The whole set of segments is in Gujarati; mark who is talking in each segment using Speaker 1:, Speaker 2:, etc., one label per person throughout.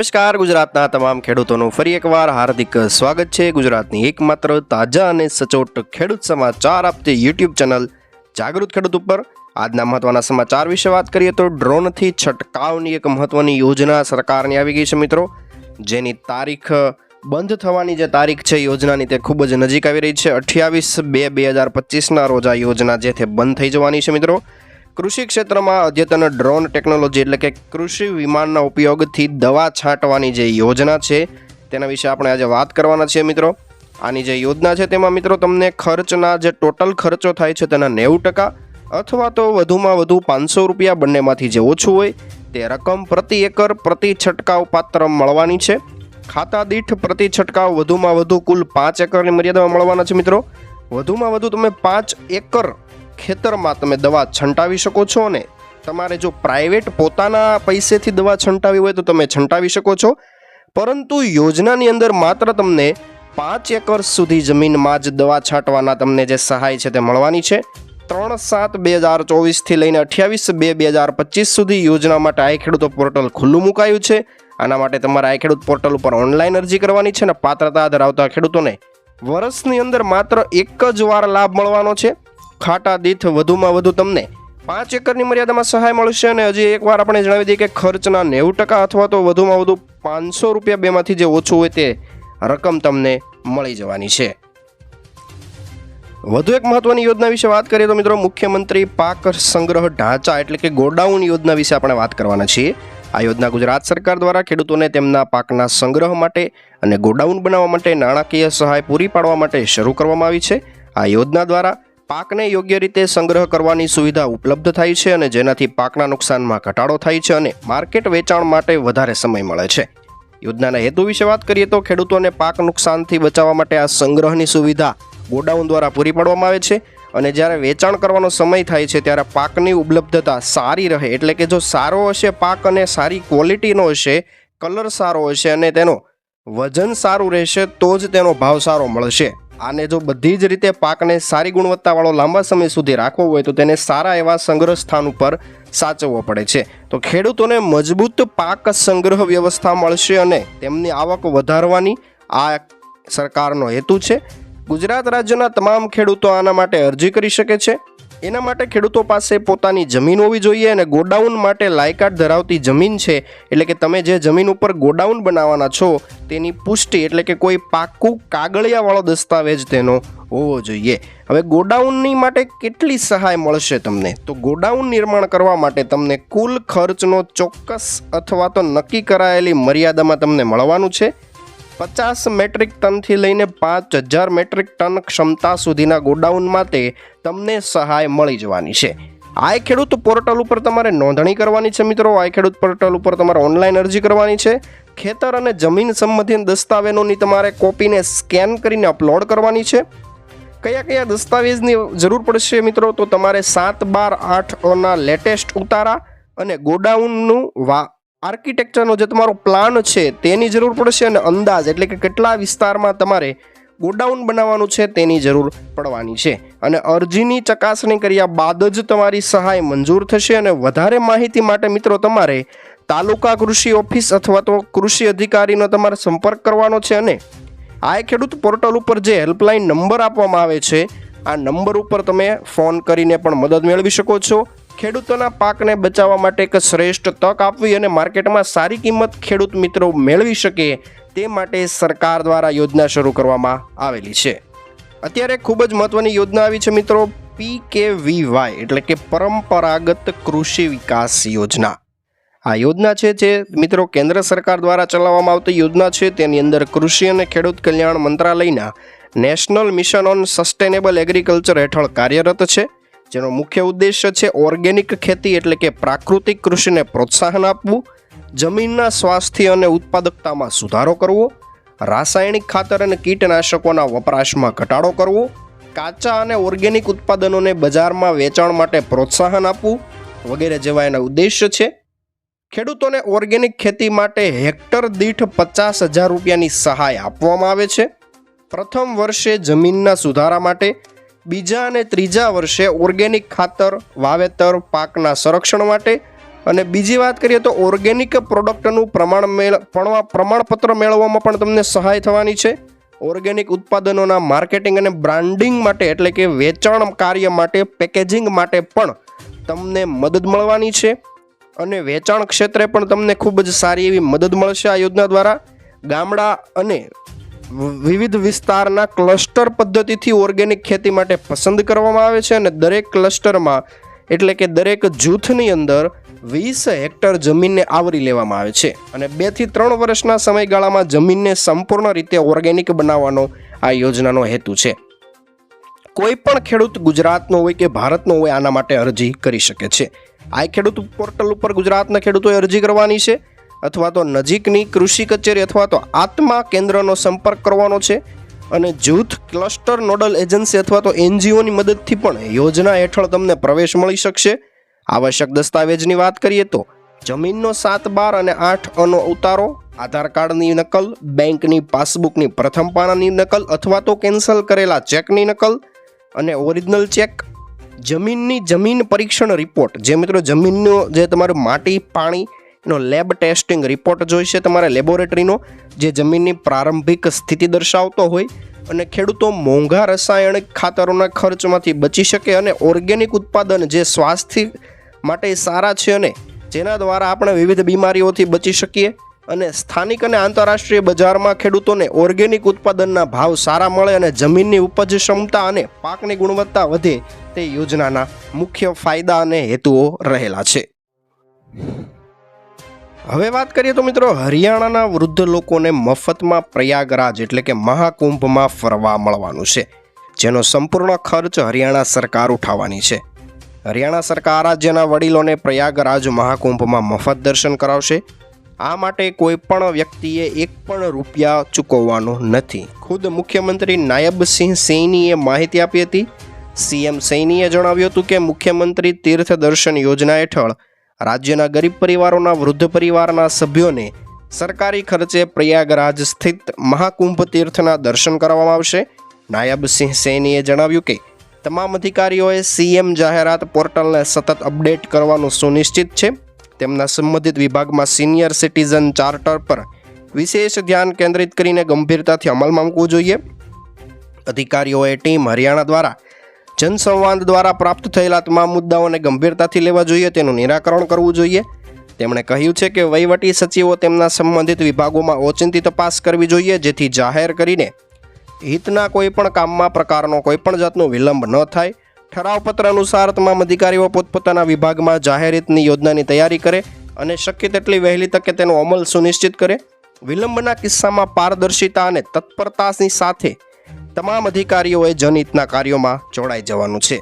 Speaker 1: નમસ્કાર, ગુજરાતના તમામ ખેડૂતોનું ફરી એકવાર હાર્દિક સ્વાગત છે. ગુજરાતની એકમાત્ર તાજા અને સચોટ ખેડૂત સમાચાર આપતી યુટ્યુબ ચેનલ જાગૃત ખેડૂત ઉપર. આજના મહત્વના સમાચાર વિશે વાત કરીએ તો ડ્રોનથી છંટકાવની એક મહત્વની યોજના સરકારની આવી ગઈ છે મિત્રો. જેની તારીખ બંધ થવાની જે તારીખ છે, યોજનાની તે ખૂબ જ નજીક આવી રહી છે. અઠ્યાવીસ બે બે હજાર પચીસના રોજ આ યોજના જે તે બંધ થઈ જવાની છે મિત્રો. કૃષિ ક્ષેત્રમાં અદ્યતન ડ્રોન ટેકનોલોજી એટલે કે કૃષિ વિમાનના ઉપયોગથી દવા છાંટવાની જે યોજના છે, તેના વિશે આપણે આજે વાત કરવાના છીએ મિત્રો. આની જે યોજના છે તેમાં મિત્રો તમને ખર્ચના જે ટોટલ ખર્ચો થાય છે તેના નેવું ટકા અથવા તો વધુમાં વધુ પાંચસો રૂપિયા બંનેમાંથી જે ઓછું હોય, તે રકમ પ્રતિ એકર પ્રતિ છંટકાવ પાત્ર મળવાની છે. ખાતા દીઠ પ્રતિ છંટકાવ વધુમાં વધુ કુલ પાંચ એકરની મર્યાદામાં મળવાના છે મિત્રો. વધુમાં વધુ તમે પાંચ એકર ખેતરમાં તમે દવા છંટાવી શકો છો અને તમારે જો પ્રાઇવેટ પોતાના પૈસેથી દવા છંટાવી હોય તો તમે છંટાવી શકો છો. પરંતુ યોજનાની અંદર માત્ર તમને પાંચ એકર સુધી જમીનમાં જ દવા છાંટવાના તમને જે સહાય છે તે મળવાની છે. ત્રણ સાત બે હજાર ચોવીસથી લઈને અઠ્યાવીસ બે બે હજાર પચીસ સુધી યોજના માટે આઈ ખેડૂતો પોર્ટલ ખુલ્લું મુકાયું છે. આના માટે તમારે આઈ ખેડૂત પોર્ટલ ઉપર ઓનલાઈન અરજી કરવાની છે અને પાત્રતા ધરાવતા ખેડૂતોને વર્ષની અંદર માત્ર એક જ વાર લાભ મળવાનો છે. ખાટા દીઠ વધુમાં વધુ તમને પાંચ એકરની મર્યાદામાં સહાય મળશે અને હજી એકવાર આપણે જણાવી દઈએ કે ખર્ચના નેવું ટકા અથવા તો વધુમાં વધુ પાંચસો રૂપિયા બેમાંથી જે ઓછું હોય તે રકમ તમને મળી જવાની છે. વધુ એક મહત્વની યોજના વિશે વાત કરીએ તો મિત્રો મુખ્યમંત્રી પાક સંગ્રહ ઢાંચા એટલે કે ગોડાઉન યોજના વિશે આપણે વાત કરવાના છીએ. આ યોજના ગુજરાત સરકાર દ્વારા ખેડૂતોને તેમના પાકના સંગ્રહ માટે અને ગોડાઉન બનાવવા માટે નાણાકીય સહાય પૂરી પાડવા માટે શરૂ કરવામાં આવી છે. આ યોજના દ્વારા પાકને યોગ્ય રીતે સંગ્રહ કરવાની સુવિધા ઉપલબ્ધ થાય છે અને જેનાથી પાકના નુકસાનમાં ઘટાડો થાય છે અને માર્કેટ વેચાણ માટે વધારે સમય મળે છે. યોજનાના હેતુ વિશે વાત કરીએ તો ખેડૂતોને પાક નુકસાનથી બચાવવા માટે આ સંગ્રહની સુવિધા ગોડાઉન દ્વારા પૂરી પાડવામાં આવે છે અને જ્યારે વેચાણ કરવાનો સમય થાય છે ત્યારે પાકની ઉપલબ્ધતા સારી રહે એટલે કે જો સારો હશે પાક અને સારી ક્વોલિટીનો હશે, કલર સારો હશે અને તેનો વજન સારું રહેશે, તો જ તેનો ભાવ સારો મળશે. આને જો બધી જ રીતે પાકને સારી ગુણવત્તાવાળો લાંબા સમય સુધી રાખવો હોય તો તેને સારા એવા સંગ્રહ સ્થાન ઉપર સાચવવો પડે છે. તો ખેડૂતોને મજબૂત પાક સંગ્રહ વ્યવસ્થા મળશે અને તેમની આવક વધારવાની આ સરકારનો હેતુ છે. ગુજરાત રાજ્યના તમામ ખેડૂતો આના માટે અરજી કરી શકે છે. એના માટે ખેડૂતો પાસે પોતાની જમીન હોવી જોઈએ અને ગોડાઉન માટે લાયકાત ધરાવતી જમીન છે. એટલે કે તમે જે જમીન ઉપર ગોડાઉન બનાવવાના છો, તેની પુષ્ટિ એટલે કે કોઈ પાક્કું કાગળિયાવાળો દસ્તાવેજ તેનો હોવો જોઈએ. હવે ગોડાઉનની માટે કેટલી સહાય મળશે તમને? તો ગોડાઉન નિર્માણ કરવા માટે તમને કુલ ખર્ચનો ચોક્કસ અથવા તો નક્કી કરાયેલી મર્યાદામાં તમને મળવાનું છે. પચાસ મેટ્રિક ટનથી લઈને પાંચ હજાર મેટ્રિક ટન ક્ષમતા સુધીના ગોડાઉન માટે તમને સહાય મળી જવાની છે. આઈ ખેડૂત પોર્ટલ ઉપર તમારે નોંધણી કરવાની છે મિત્રો. આઈ ખેડૂત પોર્ટલ ઉપર તમારે ઓનલાઈન અરજી કરવાની છે. ખેતર અને જમીન સંબંધિત દસ્તાવેજોની તમારે કોપીને સ્કેન કરીને અપલોડ કરવાની છે. કયા કયા દસ્તાવેજની જરૂર પડશે મિત્રો? તો તમારે સાત બાર આઠના લેટેસ્ટ ઉતારા અને ગોડાઉનનું વા આર્કિટેક્ચરનો જે તમારો પ્લાન છે તેની જરૂર પડશે અને અંદાજ એટલે કે કેટલા વિસ્તારમાં તમારે ગોડાઉન બનાવવાનું છે તેની જરૂર પડવાની છે. અને અરજીની ચકાસણી કર્યા બાદ જ તમારી સહાય મંજૂર થશે અને વધારે માહિતી માટે મિત્રો તમારે તાલુકા કૃષિ ઓફિસ અથવા તો કૃષિ અધિકારીનો તમારે સંપર્ક કરવાનો છે અને આ ખેડૂત પોર્ટલ ઉપર જે હેલ્પલાઇન નંબર આપવામાં આવે છે, આ નંબર ઉપર તમે ફોન કરીને પણ મદદ મેળવી શકો છો. ખેડૂતોના પાકને બચાવવા માટે એક શ્રેષ્ઠ તક આપવી અને માર્કેટમાં સારી કિંમત ખેડૂત મિત્રો મેળવી શકે તે માટે સરકાર દ્વારા યોજના શરૂ કરવામાં આવેલી છે. અત્યારે ખૂબ જ મહત્વની યોજના આવી છે મિત્રો, પી કે વી વાય, એટલે કે પરંપરાગત કૃષિ વિકાસ યોજના. આ યોજના છે જે મિત્રો કેન્દ્ર સરકાર દ્વારા ચલાવવામાં આવતી યોજના છે. તેની અંદર કૃષિ અને ખેડૂત કલ્યાણ મંત્રાલયના national mission on sustainable agriculture હેઠળ કાર્યરત છે. જેનો મુખ્ય ઉદ્દેશ્ય છે ઓર્ગેનિક ખેતી એટલે કે પ્રાકૃતિક કૃષિને પ્રોત્સાહન આપવું, જમીનના સ્વાસ્થ્ય અને ઉત્પાદકતામાં સુધારો કરવો, રાસાયણિક ખાતર અને કીટનાશકોના વપરાશમાં ઘટાડો કરવો, કાચા અને ઓર્ગેનિક ઉત્પાદનોને બજારમાં વેચાણ માટે પ્રોત્સાહન આપવું વગેરે જેવા એના ઉદ્દેશ્ય છે. ખેડૂતોને ઓર્ગેનિક ખેતી માટે હેક્ટર દીઠ પચાસ હજાર રૂપિયાની સહાય આપવામાં આવે છે. પ્રથમ વર્ષે જમીનના સુધારા માટે બીજા અને ત્રીજા વર્ષે ઓર્ગેનિક ખાતર, વાવેતર, પાકના સંરક્ષણ માટે. અને બીજી વાત કરીએ તો ઓર્ગેનિક પ્રોડક્ટનું પ્રમાણ મેળ પ્રમાણપત્ર મેળવવામાં પણ તમને સહાય થવાની છે. ઓર્ગેનિક ઉત્પાદનોના માર્કેટિંગ અને બ્રાન્ડિંગ માટે એટલે કે વેચાણ કાર્ય માટે, પેકેજિંગ માટે પણ તમને મદદ મળવાની છે. અને વેચાણ ક્ષેત્રે પણ તમને ખૂબ જ સારી એવી મદદ મળશે આ યોજના દ્વારા. ગામડા અને વિવિધ વિસ્તારના ક્લસ્ટર પદ્ધતિથી ઓર્ગેનિક ખેતી માટે પસંદ કરવામાં આવે છે અને દરેક ક્લસ્ટરમાં એટલે કે દરેક જૂથની અંદર વીસ હેક્ટર જમીનને આવરી લેવામાં આવે છે અને બેથી ત્રણ વર્ષના સમયગાળામાં જમીનને સંપૂર્ણ રીતે ઓર્ગેનિક બનાવવાનો આ યોજનાનો હેતુ છે. કોઈ પણ ખેડૂત ગુજરાતનો હોય કે ભારતનો હોય આના માટે અરજી કરી શકે છે. આ ખેડૂત પોર્ટલ ઉપર ગુજરાતના ખેડૂતોએ અરજી કરવાની છે. અથવા તો નજીકની કૃષિ કચેરી અથવા તો આત્મા કેન્દ્રનો સંપર્ક કરવાનો છે અને જૂથ ક્લસ્ટર નોડલ એજન્સી અથવા તો એનજીઓની મદદથી પણ યોજના હેઠળ તમને પ્રવેશ મળી શકશે. આવશ્યક દસ્તાવેજની વાત કરીએ તો જમીનનો સાત બાર અને આઠ અનો ઉતારો, આધાર કાર્ડની નકલ, બેંકની પાસબુકની પ્રથમ પાનાની નકલ અથવા તો કેન્સલ કરેલા ચેકની નકલ અને ઓરિજિનલ ચેક. જમીનની જમીન પરીક્ષણ રિપોર્ટ, જે મિત્રો જમીનનો જે તમારું માટી, પાણી એનો લેબ ટેસ્ટિંગ રિપોર્ટ જોઈશે તમારે લેબોરેટરીનો, જે જમીનની પ્રારંભિક સ્થિતિ દર્શાવતો હોય અને ખેડૂતો મોંઘા રાસાયણિક ખાતરોના ખર્ચમાંથી બચી શકે અને ઓર્ગેનિક ઉત્પાદન જે સ્વાસ્થ્ય માટે સારા છે અને જેના દ્વારા આપણે વિવિધ બીમારીઓથી બચી શકીએ અને સ્થાનિક અને આંતરરાષ્ટ્રીય બજારમાં ખેડૂતોને ઓર્ગેનિક ઉત્પાદનના ભાવ સારા મળે અને જમીનની ઉપજ ક્ષમતા અને પાકની ગુણવત્તા વધે તે યોજનાના મુખ્ય ફાયદા અને હેતુઓ રહેલા છે. હવે વાત કરીએ તો મિત્રો હરિયાણાના વૃદ્ધ લોકોને મફતમાં પ્રયાગરાજ એટલે કે મહાકુંભમાં ફરવા મળવાનું છે, જેનો સંપૂર્ણ ખર્ચ હરિયાણા સરકાર ઉઠાવવાની છે. હરિયાણા સરકાર રાજ્યના વડીલોને પ્રયાગરાજ મહાકુંભમાં મફત દર્શન કરાવશે, આ માટે કોઈ પણ વ્યક્તિએ એક પણ રૂપિયા ચૂકવવાનો નથી. ખુદ મુખ્યમંત્રી નાયબ સિંહ સૈનીએ માહિતી આપી હતી. સીએમ સૈનીએ જણાવ્યું હતું કે મુખ્યમંત્રી તીર્થ દર્શન યોજના હેઠળ રાજ્યના ગરીબ પરિવારોના વૃદ્ધ પરિવારના સભ્યોને સરકારી ખર્ચે પ્રયાગરાજ સ્થિત મહાકુંભ તીર્થના દર્શન કરવામાં આવશે. નાયબ સિંહ સૈનીએ જણાવ્યું કે, તમામ અધિકારીઓએ સીએમ જાહેરાત પોર્ટલને સતત અપડેટ કરવાનું સુનિશ્ચિત છે. તેમના સંબંધિત વિભાગમાં સિનિયર સિટીઝન ચાર્ટર પર વિશેષ ધ્યાન કેન્દ્રિત કરીને ગંભીરતાથી અમલમાં મૂકવું જોઈએ. અધિકારીઓએ ટીમ હરિયાણા દ્વારા જનસંવાદ દ્વારા પ્રાપ્ત થયેલા તમામ મુદ્દાઓને ગંભીરતાથી લેવા જોઈએ, તેનું નિરાકરણ કરવું જોઈએ. તેમણે કહ્યું છે કે વહીવટી સચિવો તેમના સંબંધિત વિભાગોમાં ઓચિંતી તપાસ કરવી જોઈએ, જેથી જાહેર કરીને હિતના કોઈપણ કામમાં પ્રકારનો કોઈપણ જાતનો વિલંબ ન થાય. ઠરાવપત્ર અનુસાર તમામ અધિકારીઓ પોતપોતાના વિભાગમાં જાહેર હિતની યોજનાની તૈયારી કરે અને શક્ય તેટલી વહેલી તકે તેનો અમલ સુનિશ્ચિત કરે. વિલંબના કિસ્સામાં પારદર્શિતા અને તત્પરતાની સાથે તમામ અધિકારીઓએ જનહિતના કાર્યોમાં જોડાઈ જવાનું છે.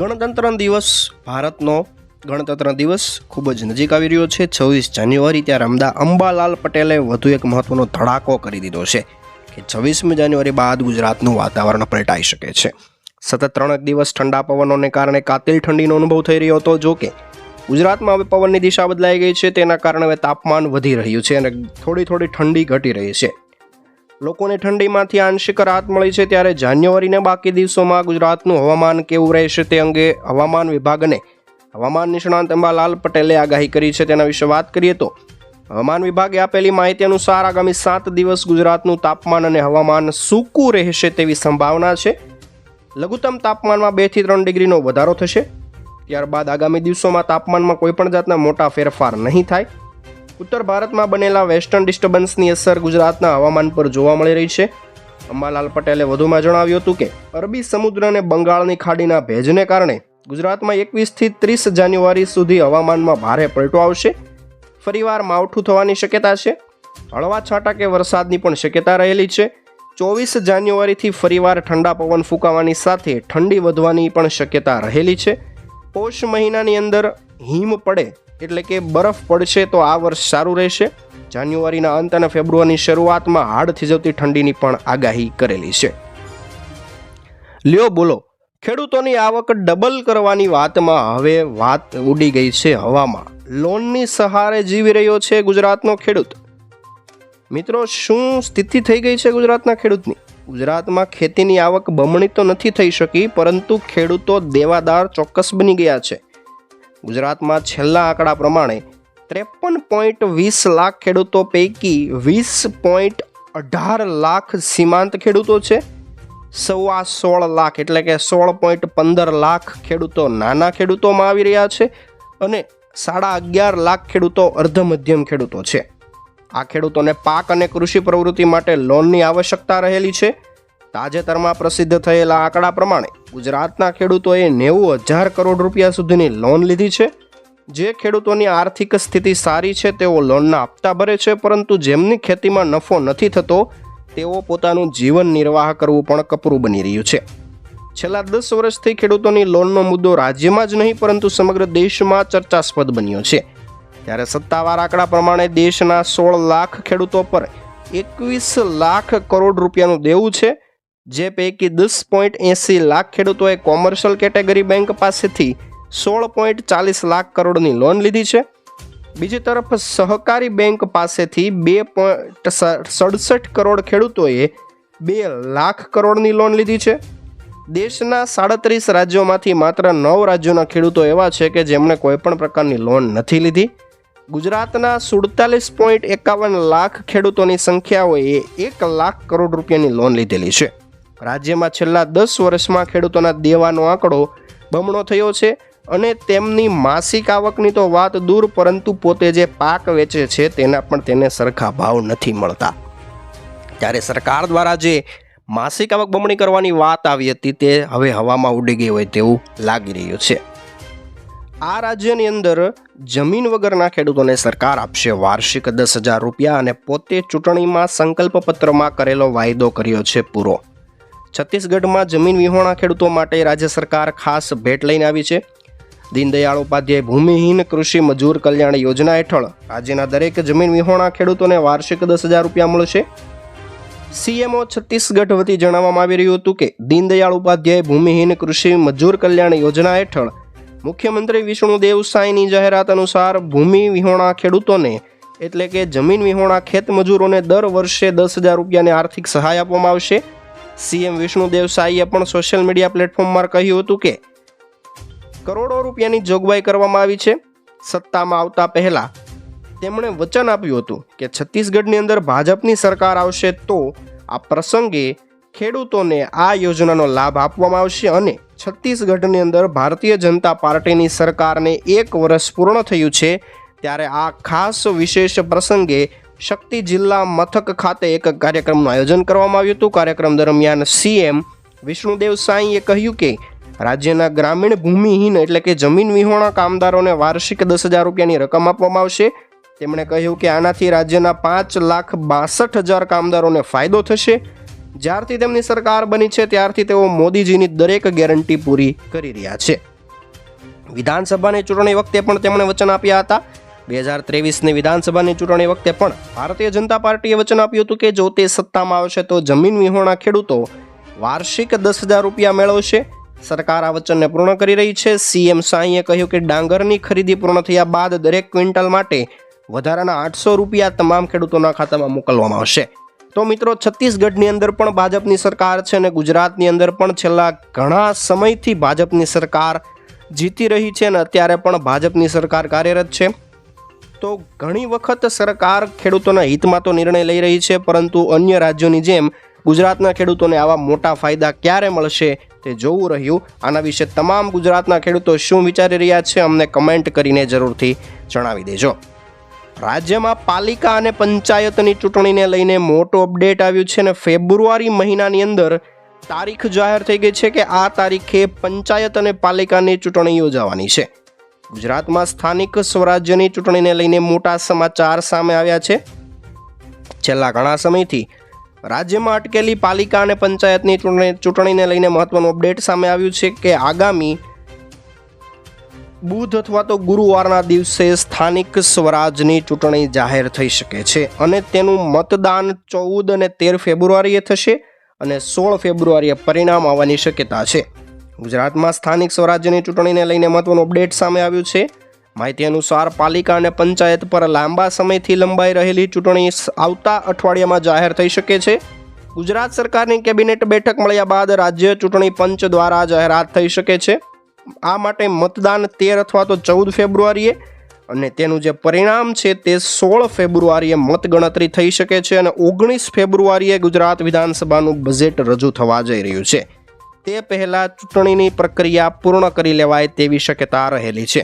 Speaker 1: ગણતંત્ર દિવસ ભારતનો ગણતંત્ર દિવસ ખૂબ જ નજીક આવી રહ્યો છે. છવ્વીસ જાન્યુઆરી ત્યારે અમદા અંબાલાલ પટેલે વધુ એક મહત્વનો ધડાકો કરી દીધો છે કે છવ્વીસમી જાન્યુઆરી બાદ ગુજરાતનું વાતાવરણ પલટાઈ શકે છે. સતત ત્રણ દિવસ ઠંડા પવનોને કારણે કાતિલ ઠંડીનો અનુભવ થઈ રહ્યો હતો. જો કે ગુજરાતમાં હવે પવનની દિશા બદલાઈ ગઈ છે. તેના કારણે હવે તાપમાન વધી રહ્યું છે અને થોડી થોડી ઠંડી ઘટી રહી છે. લોકોને ઠંડીમાંથી આંશિક રાહત મળી છે ત્યારે જાન્યુઆરીના બાકી દિવસોમાં ગુજરાતનું હવામાન કેવું રહેશે તે અંગે હવામાન વિભાગને હવામાન નિષ્ણાંત અંબાલાલ પટેલે આગાહી કરી છે. તેના વિશે વાત કરીએ તો હવામાન વિભાગે આપેલી માહિતી અનુસાર આગામી સાત દિવસ ગુજરાતનું તાપમાન અને હવામાન સૂકું રહેશે તેવી સંભાવના છે. લઘુત્તમ તાપમાનમાં બેથી ત્રણ ડિગ્રીનો વધારો થશે. ત્યારબાદ આગામી દિવસોમાં તાપમાનમાં કોઈપણ જાતના મોટા ફેરફાર નહીં થાય. ઉત્તર ભારતમાં બનેલા વેસ્ટર્ન ડિસ્ટર્બન્સની અસર ગુજરાતના હવામાન પર જોવા મળી રહી છે. અંબાલાલ પટેલે વધુમાં જણાવ્યું હતું કે, અરબી સમુદ્ર અને બંગાળની ખાડીના ભેજને કારણે ગુજરાતમાં એકવીસથી ત્રીસ જાન્યુઆરી સુધી હવામાનમાં ભારે પલટો આવશે. ફરીવાર માવઠું થવાની શક્યતા છે. હળવા છાંટા કે વરસાદની પણ શક્યતા રહેલી છે. ચોવીસ જાન્યુઆરીથી ફરીવાર ઠંડા પવન ફૂંકાવાની સાથે ઠંડી વધવાની પણ શક્યતા રહેલી છે. પોષ મહિનાની અંદર હિમ પડે એટલે કે બરફ પડશે તો આ વર્ષ સારું રહેશે. જાન્યુઆરીના અંત અને ફેબ્રુઆરીની શરૂઆતમાં હાડ થીજવતી ઠંડીની પણ આગાહી કરેલી છે. લ્યો બોલો, ખેડૂતોની આવક ડબલ કરવાની વાતમાં હવે વાત ઉડી ગઈ છે હવામાં. લોનની સહારે જીવી રહ્યો છે ગુજરાતનો ખેડૂત. મિત્રો, શું સ્થિતિ થઈ ગઈ છે ગુજરાતના ખેડૂતની? ગુજરાતમાં ખેતીની આવક બમણી તો નથી થઈ શકી, પરંતુ ખેડૂતો દેવાદાર ચોક્કસ બની ગયા છે. ગુજરાતમાં છેલ્લા આંકડા પ્રમાણે ત્રેપન પોઈન્ટ વીસ લાખ ખેડૂતો પૈકી વીસ પોઈન્ટ અઢાર લાખ સીમાંત ખેડૂતો છે. સવા સોળ લાખ એટલે કે સોળ પોઈન્ટ પંદર લાખ ખેડૂતો નાના ખેડૂતોમાં આવી રહ્યા છે અને સાડા અગિયાર લાખ ખેડૂતો અર્ધ મધ્યમ ખેડૂતો છે. આ ખેડૂતોને પાક અને કૃષિ પ્રવૃત્તિ માટે લોનની આવશ્યકતા રહેલી છે. તાજેતરમાં પ્રસિદ્ધ થયેલા આંકડા પ્રમાણે ગુજરાતના ખેડૂતોએ નેવું હજાર કરોડ રૂપિયા સુધીની લોન લીધી છે. જે ખેડૂતોની આર્થિક સ્થિતિ સારી છે, તેઓ લોનના હપ્તા ભરે છે, પરંતુ જેમની ખેતીમાં નફો નથી થતો, તેઓ પોતાનું જીવન નિર્વાહ કરવું પણ કપરું બની રહ્યું છે. છેલ્લા દસ વર્ષથી ખેડૂતોની લોનનો મુદ્દો રાજ્યમાં જ નહીં, પરંતુ સમગ્ર દેશમાં ચર્ચાસ્પદ બન્યો છે. ત્યારે સત્તાવાર આંકડા પ્રમાણે દેશના સોળ લાખ ખેડૂતો પર એકવીસ લાખ કરોડ રૂપિયાનું દેવું છે. જે પૈકી દસ પોઈન્ટ એંસી લાખ ખેડૂતોએ કોમર્શિયલ કેટેગરી બેંક પાસેથી સોળ પોઈન્ટ ચાલીસ લાખ કરોડની લોન લીધી છે. બીજી તરફ સહકારી બેંક પાસેથી બે પોઈન્ટ સડસઠ કરોડ ખેડૂતોએ બે લાખ કરોડની લોન લીધી છે. દેશના સાડત્રીસ રાજ્યોમાંથી માત્ર નવ રાજ્યોના ખેડૂતો એવા છે કે જેમણે કોઈપણ પ્રકારની લોન નથી લીધી. ગુજરાતના સુડતાલીસ પોઈન્ટ એકાવન લાખ ખેડૂતોની સંખ્યાઓએ એક લાખ કરોડ રૂપિયાની લોન લીધેલી છે. રાજ્યમાં છેલ્લા દસ વર્ષમાં ખેડૂતોના દેવાનો આંકડો બમણો થયો છે અને તેમની માસિક આવકની તો વાત દૂર, પરંતુ પોતે જે પાક વેચે છે તેના પણ તેને સરખા ભાવ નથી મળતા. ત્યારે સરકાર દ્વારા જે માસિક આવક બમણી કરવાની વાત આવી હતી તે હવે હવામાં ઉડી ગઈ હોય તેવું લાગી રહ્યું છે. આ રાજ્યની અંદર જમીન વગરના ખેડૂતોને સરકાર આપશે વાર્ષિક દસ હજાર રૂપિયા અને પોતે ચૂંટણીમાં સંકલ્પ પત્રમાં કરેલો વાયદો કર્યો છે પૂરો. છત્તીસગઢમાં જમીન વિહોણા ખેડૂતો માટે રાજ્ય સરકાર ખાસ ભેટ લઈને આવી છે. દીનદયાળ ઉપાધ્યાય ભૂમિહીન કૃષિ મજૂર કલ્યાણ યોજના હેઠળ રાજ્યના દરેક જમીન વિહોણા ખેડૂતોને વાર્ષિક દસ હજાર રૂપિયા મળશે. સીએમઓ છત્તીસગઢ વતી જણાવવામાં આવી રહ્યું હતું કે દીનદયાળ ઉપાધ્યાય ભૂમિહીન કૃષિ મજૂર કલ્યાણ યોજના હેઠળ મુખ્યમંત્રી વિષ્ણુદેવ સાંઈની જાહેરાત અનુસાર ભૂમિ વિહોણા ખેડૂતોને એટલે કે જમીન વિહોણા ખેત મજૂરોને દર વર્ષે દસ હજાર રૂપિયાની આર્થિક સહાય આપવામાં આવશે. સીએમ વિષ્ણુદેવ સાંઈએ પણ સોશિયલ મીડિયા પ્લેટફોર્મમાં કહ્યું હતું કે, કરોડો રૂપિયાની જોગવાઈ કરવામાં આવી છે. સત્તામાં આવતા પહેલા તેમણે વચન આપ્યું હતું કે છત્તીસગઢની અંદર ભાજપની સરકાર આવશે તો આ પ્રસંગે ખેડૂતોને આ યોજનાનો લાભ આપવામાં આવશે અને છત્તીસગઢની અંદર ભારતીય જનતા પાર્ટીની સરકારને એક વર્ષ પૂર્ણ થયું છે, ત્યારે આ ખાસ વિશેષ પ્રસંગે શક્તિ જિલ્લા મથક ખાતે એક કાર્યક્રમનું આયોજન કરવામાં આવ્યું હતું. કાર્યક્રમ દરમિયાન સીએમ વિષ્ણુદેવ સાંઈએ કહ્યું કે, રાજ્યના ગ્રામીણ ભૂમિહીન એટલે કે જમીન વિહોણા કામદારોને વાર્ષિક દસ હજાર રૂપિયાની રકમ આપવામાં આવશે. તેમણે કહ્યું કે, આનાથી રાજ્યના પાંચ લાખ બાસઠ હજાર કામદારોને ફાયદો થશે. જ્યારથી તેમની સરકાર બની છે, ત્યારથી તેઓ મોદીજીની દરેક ગેરંટી પૂરી કરી રહ્યા છે. વિધાનસભાની ચૂંટણી વખતે પણ તેમણે વચન આપ્યા હતા. બે હજાર ત્રેવીસની વિધાનસભાની ચૂંટણી વખતે પણ ભારતીય જનતા પાર્ટીએ વચન આપ્યું હતું કે જો તે સત્તામાં આવશે તો જમીન વિહોણા ખેડૂતો વાર્ષિક દસ હજાર રૂપિયા મેળવશે. સરકાર આ વચનને પૂર્ણ કરી રહી છે. સીએમ સાંઈએ કહ્યું કે ડાંગરની ખરીદી પૂર્ણ થયા બાદ દરેક ક્વિન્ટલ માટે વધારાના આઠસો રૂપિયા તમામ ખેડૂતોના ખાતામાં મોકલવામાં આવશે. તો મિત્રો, છત્તીસગઢની અંદર પણ ભાજપની સરકાર છે અને ગુજરાતની અંદર પણ છેલ્લા ઘણા સમયથી ભાજપની સરકાર જીતી રહી છે અને અત્યારે પણ ભાજપની સરકાર કાર્યરત છે. તો ઘણી વખત સરકાર ખેડૂતોના હિતમાં તો નિર્ણય લઈ રહી છે, પરંતુ અન્ય રાજ્યોની જેમ ગુજરાતના ખેડૂતોને આવા મોટા ફાયદા ક્યારે મળશે તે જોવું રહ્યું. આના વિશે તમામ ગુજરાતના ખેડૂતો શું વિચારી રહ્યા છે અમને કમેન્ટ કરીને જરૂરથી જણાવી દેજો. રાજ્યમાં પાલિકા અને પંચાયતની ચૂંટણીને લઈને મોટો અપડેટ આવ્યું છે અને ફેબ્રુઆરી મહિનાની અંદર તારીખ જાહેર થઈ ગઈ છે કે આ તારીખે પંચાયત અને પાલિકાની ચૂંટણી યોજાવાની છે. ગુજરાતમાં સ્થાનિક સ્વરાજ્યની ચૂંટણીને લઈને મોટા સમાચાર સામે આવ્યા છે. છેલ્લા ઘણા સમયથી રાજ્યમાં અટકેલી પાલિકા અને પંચાયતની ચૂંટણી ચૂંટણીને લઈને મહત્વનું અપડેટ સામે આવ્યું છે કે આગામી બુધ અથવા તો ગુરુવારના દિવસે સ્થાનિક સ્વરાજની ચૂંટણી જાહેર થઈ શકે છે અને તેનું મતદાન ચૌદ અને તેર ફેબ્રુઆરીએ થશે અને સોળ ફેબ્રુઆરીએ પરિણામ આવવાની શક્યતા છે. ગુજરાતમાં સ્થાનિક સ્વરાજ્યની ચૂંટણીને લઈને મહત્વનું અપડેટ સામે આવ્યું છે. માહિતી અનુસાર પાલિકા અને પંચાયત પર લાંબા સમયથી લંબાઈ રહેલી ચૂંટણી આવતા અઠવાડિયામાં જાહેર થઈ શકે છે. ગુજરાત સરકારની કેબિનેટ બેઠક મળ્યા બાદ રાજ્ય ચૂંટણી પંચ દ્વારા જાહેરાત થઈ શકે છે. આ માટે મતદાન તેર અથવા તો ચૌદ ફેબ્રુઆરીએ અને તેનું જે પરિણામ છે તે સોળ ફેબ્રુઆરીએ મતગણતરી થઈ શકે છે અને ઓગણીસ ફેબ્રુઆરીએ ગુજરાત વિધાનસભાનું બજેટ રજૂ થવા જઈ રહ્યું છે. તે પહેલાં ચૂંટણીની પ્રક્રિયા પૂર્ણ કરી લેવાય તેવી શક્યતા રહેલી છે.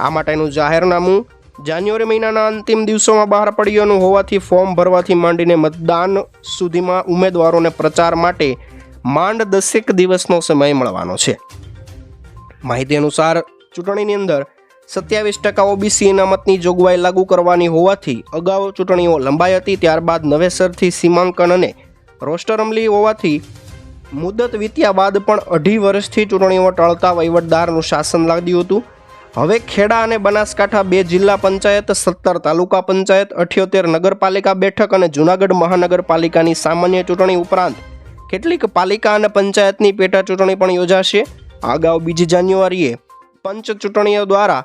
Speaker 1: આ માટેનું જાહેરનામું જાન્યુઆરી મહિનાના અંતિમ દિવસોમાં બહાર પડ્યું હોવાથી ફોર્મ ભરવાથી માંડીને મતદાન સુધીમાં ઉમેદવારોને પ્રચાર માટે માંડ દસેક દિવસનો સમય મળવાનો છે. માહિતી અનુસાર, ચૂંટણીની અંદર સત્યાવીસ ટકા ઓબીસી અનામતની જોગવાઈ લાગુ કરવાની હોવાથી અગાઉ ચૂંટણીઓ લંબાઈ હતી, ત્યારબાદ નવેસરથી સીમાંકન અને રોસ્ટર અમલી હોવાથી મુદત વીત્યા બાદ પણ અઢી વર્ષથી ચૂંટણીઓ ટળતા વહીવટદારનું શાસન લાગ્યું હતું. હવે ખેડા અને બનાસકાંઠા બે જિલ્લા પંચાયત, સત્તર તાલુકા પંચાયત, અઠ્યોતેર નગરપાલિકા બેઠક અને જૂનાગઢ મહાનગરપાલિકાની સામાન્ય ચૂંટણી ઉપરાંત કેટલીક પાલિકા અને પંચાયતની પેટા ચૂંટણી પણ યોજાશે. અગાઉ બીજી જાન્યુઆરીએ પંચ ચૂંટણીઓ દ્વારા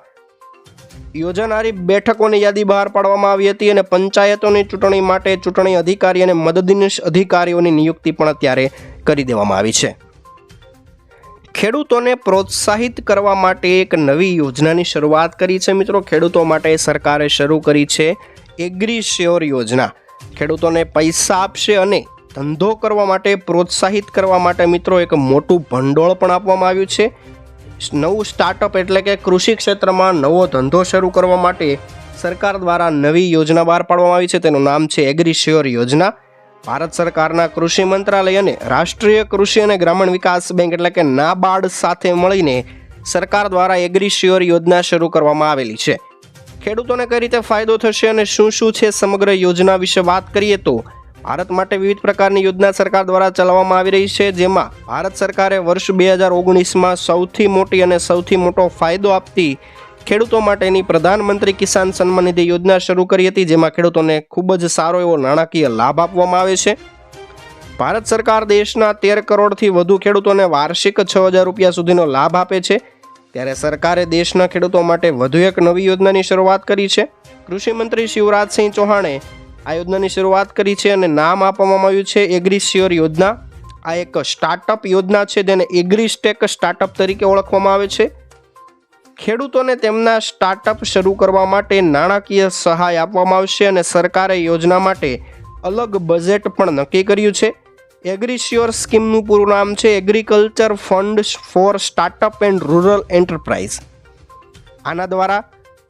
Speaker 1: યોજાનારી બેઠકોની યાદી બહાર પાડવામાં આવી હતી અને પંચાયતોની ચૂંટણી માટે ચૂંટણી અધિકારી અને મદદનીશ અધિકારીઓની નિયુક્તિ પણ અત્યારે કરી દેવામાં આવી છે. ખેડૂતોને પ્રોત્સાહિત કરવા માટે એક નવી યોજનાની શરૂઆત કરી છે. મિત્રો, ખેડૂતો માટે સરકારે શરૂ કરી છે એગ્રી શ્યોર યોજના. ખેડૂતોને પૈસા આપશે અને ધંધો કરવા માટે, પ્રોત્સાહિત કરવા માટે, મિત્રો, એક મોટું ભંડોળ પણ આપવામાં આવ્યું છે. નવું સ્ટાર્ટઅપ એટલે કે કૃષિ ક્ષેત્રમાં નવો ધંધો શરૂ કરવા માટે સરકાર દ્વારા નવી યોજના બહાર પાડવામાં આવી છે. તેનું નામ છે એગ્રી શ્યોર યોજના. ભારત સરકારના કૃષિ મંત્રાલય અને રાષ્ટ્રીય કૃષિ અને ગ્રામીણ વિકાસ બેંક એટલે કે નાબાર્ડ સાથે મળીને સરકાર દ્વારા એગ્રી શ્યોર યોજના શરૂ કરવામાં આવેલી છે. ખેડૂતોને કઈ રીતે ફાયદો થશે અને શું શું છે સમગ્ર યોજના વિશે વાત કરીએ તો ભારત માટે વિવિધ પ્રકારની યોજના સરકાર દ્વારા ચલાવવામાં આવી રહી છે, જેમાં ભારત સરકારે વર્ષ બે હજાર ઓગણીસમાં સૌથી મોટી અને સૌથી મોટો ફાયદો આપતી ખેડૂતો માટેની પ્રધાનમંત્રી કિસાન સન્માન નિધિ યોજના શરૂ કરી હતી, જેમાં ખેડૂતોને ખૂબ જ સારો એવો નાણાકીય લાભ આપવામાં આવે છે. ભારત સરકાર દેશના તેર કરોડથી વધુ ખેડૂતોને વાર્ષિક છ હજાર રૂપિયા સુધીનો લાભ આપે છે. ત્યારે સરકારે દેશના ખેડૂતો માટે વધુ એક નવી યોજનાની શરૂઆત કરી છે. કૃષિ મંત્રી શિવરાજસિંહ ચૌહાણે આ યોજનાની શરૂઆત કરી છે અને નામ આપવામાં આવ્યું છે એગ્રીસ્યોર યોજના. આ એક સ્ટાર્ટઅપ યોજના છે, જેને એગ્રીસ્ટેક સ્ટાર્ટઅપ તરીકે ઓળખવામાં આવે છે. ખેડૂતોને તેમના સ્ટાર્ટઅપ શરૂ કરવા માટે નાણાકીય સહાય આપવામાં આવશે અને સરકારે યોજના માટે અલગ બજેટ પણ નક્કી કર્યું છે. એગ્રીશ્યોર સ્કીમનું પૂરું નામ છે agriculture fund for startup and rural enterprise આના દ્વારા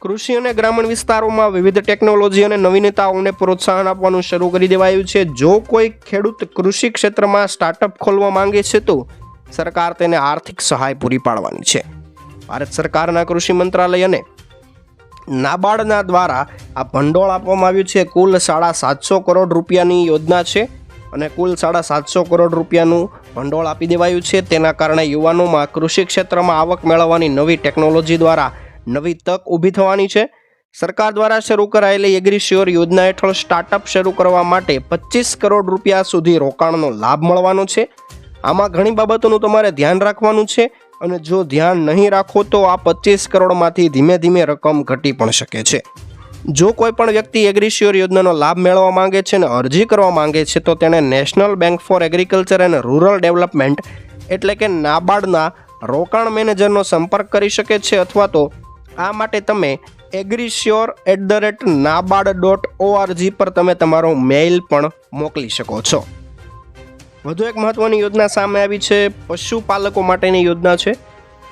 Speaker 1: કૃષિ અને ગ્રામીણ વિસ્તારોમાં વિવિધ ટેકનોલોજી અને નવીનતાઓને પ્રોત્સાહન આપવાનું શરૂ કરી દેવાયું છે. જો કોઈ ખેડૂત કૃષિ ક્ષેત્રમાં સ્ટાર્ટઅપ ખોલવા માંગે છે તો સરકાર તેને આર્થિક સહાય પૂરી પાડવાની છે. ભારત સરકારના કૃષિ મંત્રાલય અને નાબાર્ડના દ્વારા આ ભંડોળ આપવામાં આવ્યું છે. કુલ સાડા સાતસો કરોડ રૂપિયાની યોજના છે અને કુલ સાડા સાતસો કરોડ રૂપિયાનું ભંડોળ આપી દેવાયું છે. તેના કારણે યુવાનોમાં કૃષિ ક્ષેત્રમાં આવક મેળવવાની નવી ટેકનોલોજી દ્વારા નવી તક ઊભી થવાની છે. સરકાર દ્વારા શરૂ કરાયેલી એગ્રીશ્યોર યોજના હેઠળ સ્ટાર્ટઅપ શરૂ કરવા માટે પચીસ કરોડ રૂપિયા સુધી રોકાણનો લાભ મળવાનો છે. આમાં ઘણી બાબતોનું તમારે ધ્યાન રાખવાનું છે. અને જો ધ્યાન નહીં રાખો તો આ પચીસ કરોડમાંથી ધીમે ધીમે રકમ ઘટી પણ શકે છે. જો કોઈ પણ વ્યક્તિ એગ્રીશ્યોર યોજનાનો લાભ મેળવવા માંગે છે અને અરજી કરવા માંગે છે, તો તેણે national bank for agriculture and rural development એટલે કે નાબાર્ડના રોકાણ મેનેજરનો સંપર્ક કરી શકે છે અથવા તો આ માટે તમે AgriSure at the rate NABARD dot ORG પર તમે તમારો મેઇલ પણ મોકલી શકો છો. વધુ એક મહત્વની યોજના સામે આવી છે. પશુપાલકો માટેની યોજના છે.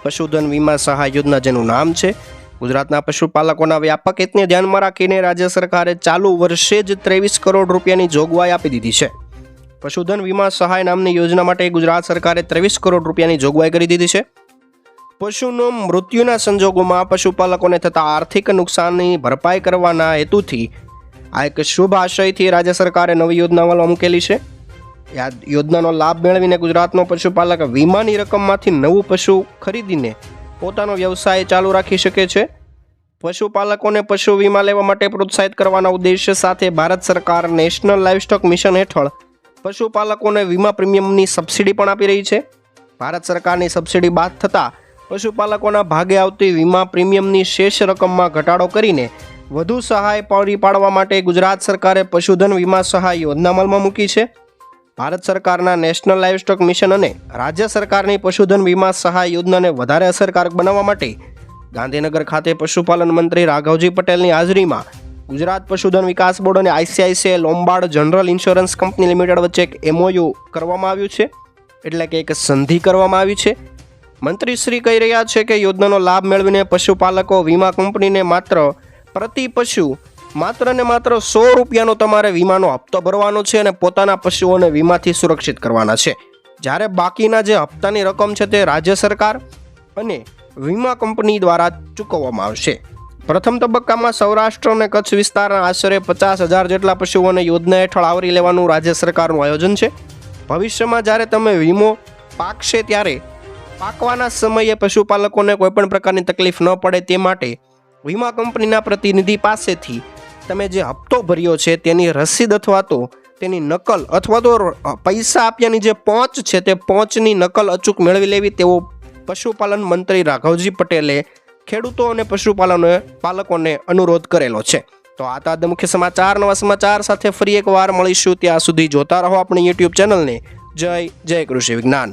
Speaker 1: પશુધન વીમા સહાય યોજના જેનું નામ છે. ગુજરાતના પશુપાલકોના વ્યાપક હિતને ધ્યાનમાં રાખીને રાજ્ય સરકારે ચાલુ વર્ષે જ ત્રેવીસ કરોડ રૂપિયાની જોગવાઈ આપી દીધી છે. પશુધન વીમા સહાય નામની યોજના માટે ગુજરાત સરકારે ત્રેવીસ કરોડ રૂપિયાની જોગવાઈ કરી દીધી છે. પશુનો મૃત્યુના સંજોગોમાં પશુપાલકોને થતા આર્થિક નુકસાનની ભરપાઈ કરવાના હેતુથી આ એક શુભ આશયથી રાજ્ય સરકારે નવી યોજના અમલમાં મૂકેલી છે. યોજનાનો લાભ મેળવીને ગુજરાતનો પશુપાલક વીમાની રકમમાંથી નવું પશુ ખરીદીને પોતાનો વ્યવસાય ચાલુ રાખી શકે છે. પશુપાલકોને પશુ વીમા લેવા માટે પ્રોત્સાહિત કરવાના ઉદ્દેશ્ય સાથે ભારત સરકાર નેશનલ લાઇવસ્ટોક મિશન હેઠળ પશુપાલકોને વીમા પ્રીમિયમની સબસિડી પણ આપી રહી છે. ભારત સરકારની સબસિડી બાદ થતાં પશુપાલકોના ભાગે આવતી વીમા પ્રીમિયમની શેષ રકમમાં ઘટાડો કરીને વધુ સહાય પૂરી પાડવા માટે ગુજરાત સરકારે પશુધન વીમા સહાય યોજના અમલમાં મૂકી છે. ભારત સરકારના નેશનલ લાઇવસ્ટોક મિશન અને રાજ્ય સરકારની પશુધન વીમા સહાય યોજનાને વધારે અસરકારક બનાવવા માટે ગાંધીનગર ખાતે પશુપાલન મંત્રી રાઘવજી પટેલની હાજરીમાં ગુજરાત પશુધન વિકાસ બોર્ડ અને ICICI Lombard general insurance company limited વચ્ચે એક એમઓયુ કરવામાં આવ્યું છે. એટલે કે એક સંધિ કરવામાં આવી છે. મંત્રીશ્રી કહી રહ્યા છે કે યોજનાનો લાભ મેળવીને પશુપાલકો વીમા કંપનીને માત્ર પ્રતિ પશુ માત્ર ને માત્ર સો રૂપિયાનો તમારે વીમાનો હપ્તો ભરવાનો છે અને પોતાના પશુઓને વીમાથી સુરક્ષિત કરવાના છે. જ્યારે બાકીના જે હપ્તાની રકમ છે તે રાજ્ય સરકાર અને વીમા કંપની દ્વારા ચૂકવવામાં આવશે. પ્રથમ તબક્કામાં સૌરાષ્ટ્ર અને કચ્છ વિસ્તારના આશરે પચાસ હજાર જેટલા પશુઓને યોજના હેઠળ આવરી લેવાનું રાજ્ય સરકારનું આયોજન છે. ભવિષ્યમાં જ્યારે તમે વીમો પાકશે ત્યારે પાકવાના સમયે પશુપાલકોને કોઈપણ પ્રકારની તકલીફ ન પડે તે માટે વીમા કંપનીના પ્રતિનિધિ પાસેથી તમે જે હપ્તો ભર્યો છે તેની રસીદ અથવા તો તેની નકલ અથવા તો પૈસા આપ્યાની જે પહોંચ છે તે પહોંચની નકલ અચૂક મેળવી લેવી તેવો પશુપાલન મંત્રી રાઘવજી પટેલે ખેડૂતો અને પશુપાલનો પાલકોને અનુરોધ કરેલો છે. તો આ તાદ મુખ્ય સમાચાર. નવા સમાચાર સાથે ફરી એકવાર મળીશું ત્યાં સુધી જોતા રહો આપણી યુટ્યુબ ચેનલને. જય જય કૃષિ વિજ્ઞાન.